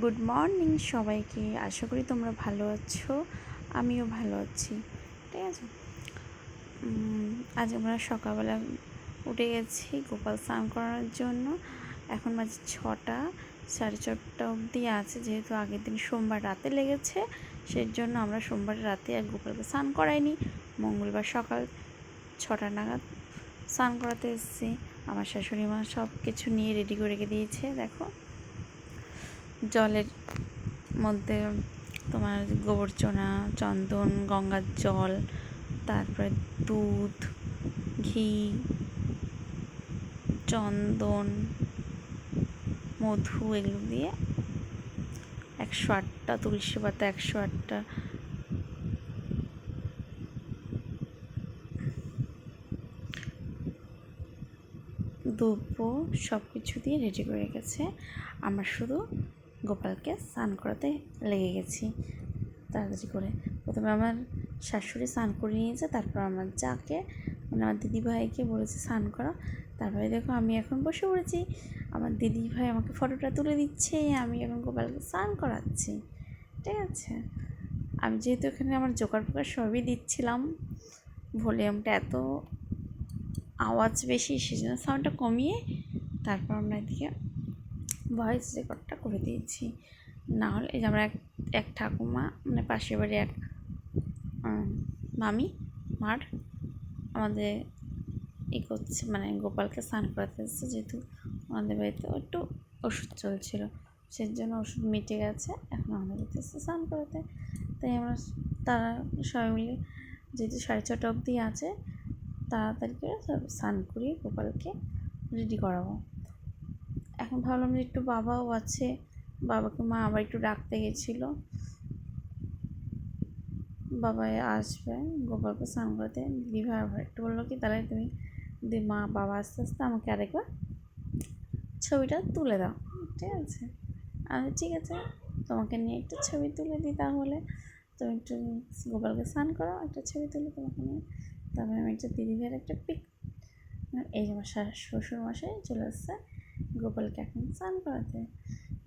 Good morning সবাইকে। আশা করি তোমরা ভালো আছো, আমিও ভালো আছি, ঠিক আছে? আজ আমরা সকালবেলা উঠে গেছি গোপাল স্নান করার জন্য। এখন বাজে ছটা, সাড়ে ছটা অবধি আছে, যেহেতু আগের দিন সোমবার রাতে লেগেছে সেই জন্য আমরা সোমবার রাতে আর গোপালকে স্নান করাইনি। মঙ্গলবার সকাল ছটা নাগাদ স্নান করাতে এসেছি। আমার শাশুড়ি মা সব কিছু নিয়ে রেডি করে রেখে দিয়েছে, দেখো। জলের মধ্যে তোমার গোবর চোনা চন্দন, গঙ্গার জল, তারপরে দুধ, ঘি, চন্দন, মধু এগুলো দিয়ে একশো আটটা, তুলসী পাতা একশো আটটা। দুব্বো সব কিছু দিয়ে রেডি করে রেখেছে। আমরা শুধু গোপালকে স্নান করাতে লেগে গেছি তাড়াতাড়ি করে। প্রথমে আমার শাশুড়ি স্নান করে নিয়েছে, তারপর আমার যাকে মানে আমার দিদিভাইকে বলেছে স্নান করা তারপরে দেখো আমি এখন বসে পড়েছি, আমার দিদিভাই আমাকে ফটোটা তুলে দিচ্ছে, আমি এখন গোপালকে স্নান করাচ্ছি, ঠিক আছে? আমি যেহেতু এখানে আমার জোগাড় ফোকার সবই দিচ্ছিলাম, ভলিউমটা এত আওয়াজ বেশি, সেজন্য সাউন্ডটা কমিয়ে তারপর আমরা এদিকে ভয়েস রেকর্ডটা করে দিয়েছি। না হলে এই যে আমরা এক এক ঠাকুমা মানে পাশের বাড়ি এক মামি, মার, আমাদের ই করছে মানে গোপালকে স্নান করাতে এসেছে, যেহেতু আমাদের বাড়িতে একটু ওষুধ চলছিল। সেই জন্য ওষুধ মিটে গেছে, এখন আমাদের বাড়িতে এসেছে স্নান করাতে। তাই আমরা তারা সবাই মিলে যেহেতু সাড়ে ছটা অবধি আছে, তাড়াতাড়ি করে স্নান করিয়ে গোপালকে রেডি করাবো। এখন ভাবলাম যে একটু বাবাও আছে, বাবাকে মা আবার একটু ডাকতে গেছিল। বাবা আসবে, গোপালকে স্নান করাতে। আবার একটু বলল কি, তাহলে তুমি দি, মা, বাবা আস্তে আস্তে আমাকে আরেকবার ছবিটা তুলে দাও। ঠিক আছে। আমি ঠিক আছে, তোমাকে নিয়ে একটা ছবি তুলে দিই তাহলে। তুমি একটু গোপালকে স্নান করো একটা ছবি তুলে তোমাকে নিয়ে। তারপরে আমি একটা দিদিভাইয়ের একটা পিক এই যে আমার শ্বশুর মশাই চলে আসছে। গোপালকে এখন স্নান করাতে,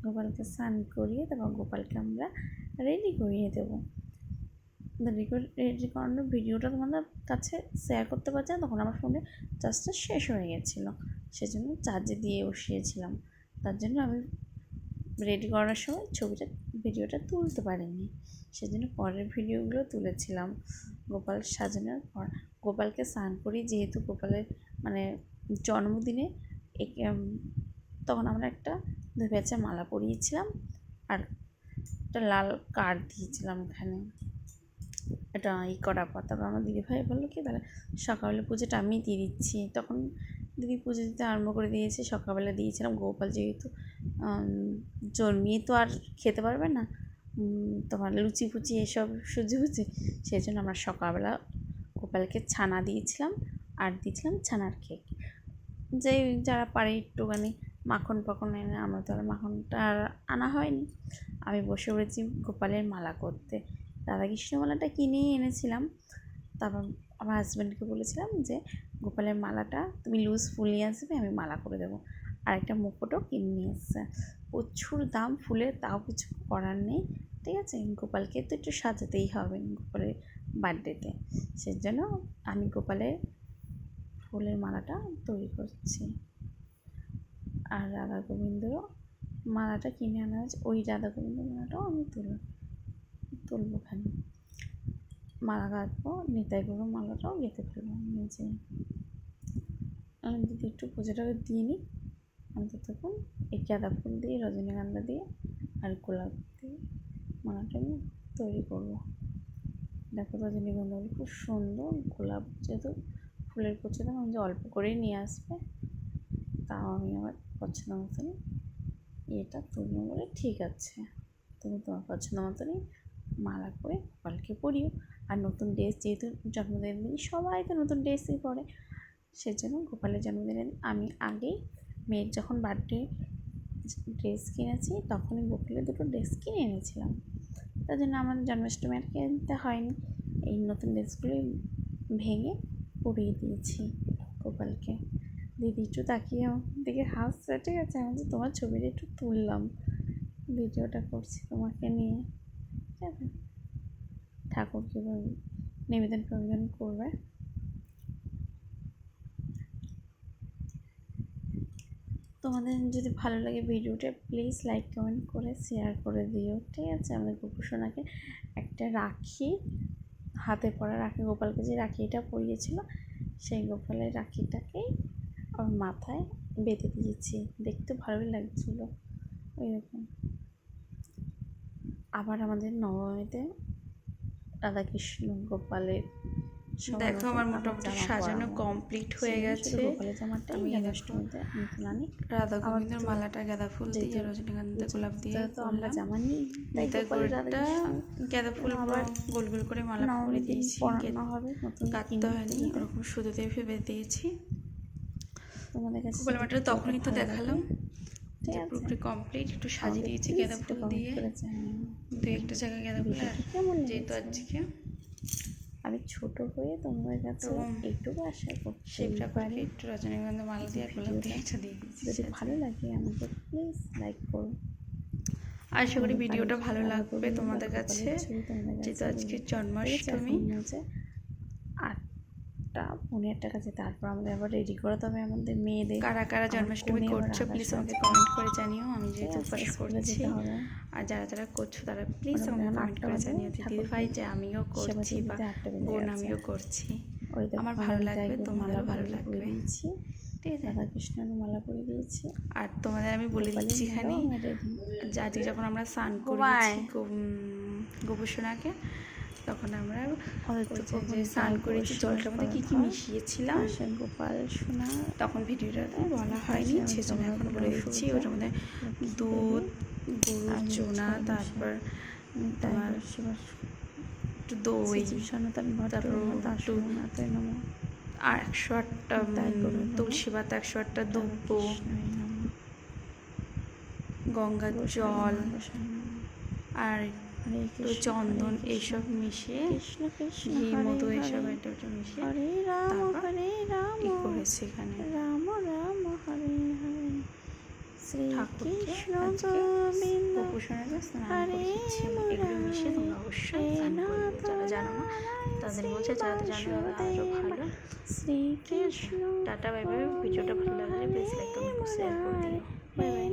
গোপালকে স্নান করিয়ে তারপর গোপালকে আমরা রেডি করিয়ে দেবো। রেডি করে রেডি করানোর ভিডিওটা তোমাদের কাছে শেয়ার করতে পারছি না, তখন আমার ফোনে চার্জটা শেষ হয়ে গেছিল। সেজন্য চার্জে দিয়ে বসিয়েছিলাম। তার জন্য আমি রেডি করার সময় ছবিটা ভিডিওটা তুলতে পারিনি। সেজন্য পরের ভিডিওগুলো তুলেছিলাম। গোপাল সাজানোর পর, গোপালকে স্নান করি যেহেতু গোপালের মানে জন্মদিনে তখন আমরা একটা দুই প্যাচা মালা পরিয়েছিলাম আর একটা লাল কার্ড দিয়েছিলাম এখানে এটা ই করার পর তারপর আমার দিদিভাই বলল কি, তাহলে সকালবেলা পুজোটা আমি দিয়ে দিচ্ছি। তখন দিদি পুজো দিতে আরম্ভ করে দিয়েছে, সকালবেলা দিয়েছিলাম। গোপাল যেহেতু জন্মিয়ে তো আর খেতে পারবে না তোমার লুচি ফুচি এসব সুজি ফুচি সেই জন্য আমরা সকালবেলা গোপালকে ছানা দিয়েছিলাম আর দিয়েছিলাম ছানার কেক যে যারা পারে একটুখানি মাখন পাখন এনে আমরা তো আর মাখনটা আর আনা হয়নি। আমি বসে পড়েছি গোপালের মালা করতে। রাধাকৃষ্ণ মালাটা কিনেই এনেছিলাম। তারপর আমার হাজব্যান্ডকে বলেছিলাম যে, গোপালের মালাটা তুমি লুজ ফুল নিয়ে আসবে, আমি মালা করে দেবো। আর একটা মুকুটও কিনে নিয়ে এসছে। প্রচুর দাম, ফুলের তাও কিছু করার নেই। ঠিক আছে, গোপালকে তো একটু সাজাতেই হবে গোপালের বার্থডেতে সেই জন্য আমি গোপালের ফুলের মালাটা তৈরি করছি। আর রাধা গোবিন্দরও মালাটা কিনে আনা হয়েছে। ওই রাধা গোবিন্দ মালাটাও আমি তুলব, তুলবো ওখানে মালা গাঁথবো নিতাই গরু মালাটাও গেঁথে ফেলব নিজে। আমি যদি একটু পুজোটাকে দিয়ে নিই আমি ততক্ষণ এই গাঁদা ফুল দিয়ে, রজনীগন্ধা দিয়ে আর গোলাপ দিয়ে মালাটা আমি তৈরি করব। দেখো রজনীগন্ধাগুলো খুব সুন্দর, গোলাপ যেহেতু ফুলের দাম আমি যে অল্প করেই নিয়ে আসবে, তাও আমি আমার পছন্দ মতন এটা তুলবো বলে ঠিক আছে। তুমি তোমার পছন্দ মতনই মালা করে গোপালকে পরিও। আর নতুন ড্রেস যেহেতু জন্মদিনের দিন সবাই তো নতুন ড্রেসই পরে, সেজন্য গোপালের জন্মদিনের আমি আগেই মেয়ের যখন বার্থডে ড্রেস কিনেছি তখনই গোপালের দুটো ড্রেস কিনে এনেছিলাম। তার জন্য আমার জন্মাষ্টমী আর কিনতে হয়নি। এই নতুন ড্রেসগুলোই ভেঙে পরিয়ে দিয়েছি গোপালকে। দিদি, একটু তাকিয়ে আমার দিকে হাসছে ঠিক আছে, আমি যে তোমার ছবিটা একটু তুললাম। ভিডিওটা করছি তোমাকে নিয়ে। ঠিক আছে? ঠাকুরকে নিবেদন প্রবেদন করবে। তোমাদের যদি ভালো লাগে ভিডিওটা প্লিজ লাইক কমেন্ট করে শেয়ার করে দিও। ঠিক আছে? আমাদের গোপুসোনাকে একটা রাখি, হাতে পরা রাখি, গোপালকে যে রাখিটা পরিয়েছিল, সেই গোপালের রাখিটাকেই আমার মাথায় বেঁধে দিয়েছি। দেখতে ভালোই লাগছিল। ওই রকম আবার আমাদের নবমীতে রাধাকৃষ্ণ গোপালের দেখো আমার মোটামুটি সাজানো কমপ্লিট হয়ে গেছে। আমি রাধা গোবিন্দের মালাটা গাঁদা ফুল দিয়ে রজনীগন্ধা গোলাপ দিয়ে তো আমরা। জামা নিই গোলটা গাঁদা ফুল আবার গোল গোল করে মালা করে দিয়েছি। হবে কাটতে হয়নি ওরকম শুধু দিয়ে ভেবে দিয়েছি। তোমাদের কাছে গোপাল মাটাটা তখনই তো দেখালাম। ঠিক পুরোপুরি কমপ্লিট একটু সাজিয়ে দিয়েছি গাঁদা একটু ফুল দিয়ে। দু একটা জায়গায় গাঁদা ফুল কেমন যেহেতু আজকে। আমি ছোট হয়ে তোমাদের কাছে এইটুকু আশা করছি। শিব ঠাকুরকে একটু রজনীগন্ধা মালা দিয়ে আর গোলাপ দিয়ে একটা দিয়ে যদি ভালো লাগে আমাকে প্লিজ লাইক করো। আশা করি ভিডিওটা ভালো লাগবে তোমাদের কাছে। যেহেতু আজকে। জন্মাষ্টমী। হচ্ছে আটটা পৌনে আটটা কাছে তারপর আমাদের আবার রেডি করতে হবে আমাদের মেয়েদের কারা কারা জন্মাষ্টমী করছ প্লিজ আমাকে কমেন্ট করে জানিও। আমি যেহেতু উপাস করছি। আর যারা যারা করছ তারা প্লিজ আমাকে কমেন্ট করে জানিও যে দিদি ভাই যে আমিও করছি বা বোন আমিও করছি। আমার ভালো লাগবে, তোমাদেরও মালা ভালো লাগবে। দিয়েছি। ঠিক আছে। রাধাকৃষ্ণের মালা পরিয়ে দিয়েছি। আর তোমাদের আমি বলে দিচ্ছি এখানে মালাও যে আজকে যখন আমরা স্নান। করেছি গোপসোনাকে তখন আমরা যে- স্নান করেছি জলটার মধ্যে কী কী মিশিয়েছিলাম গোপাল সোনা তখন ভিডিওটা বলা হয়নি সেজন্য এখন বলে দিচ্ছি ওটার মধ্যে দুধ গরুর চোনা তারপর তোমার একটু দই তারপর আর একশো আটটা। তুলসী পাতা একশো আটটা দ্রব্য গঙ্গার জল। আর একটু চন্দন এইসব মিশিয়ে ঘি হরে, এইসব এটা ওটা মিশিয়ে হরে রাম হরে রাম ই করেছি এখানে। রাম রাম হরে হরে। শ্রী ঠাকুরকে কৃষ্ণ গোবিন্দ গোপুসোনাকে স্নান হরে এগুলো মিশিয়ে তোমরা অবশ্যই স্নান করবে। যারা জানো না তাদের বলছে যারা জানো আরও ভালো। Shri Krishna ta ta bye bye. ভিডিওটা ভালো লাগলে প্লিজ লাইক কমেন্ট শেয়ার করে দিও। বাই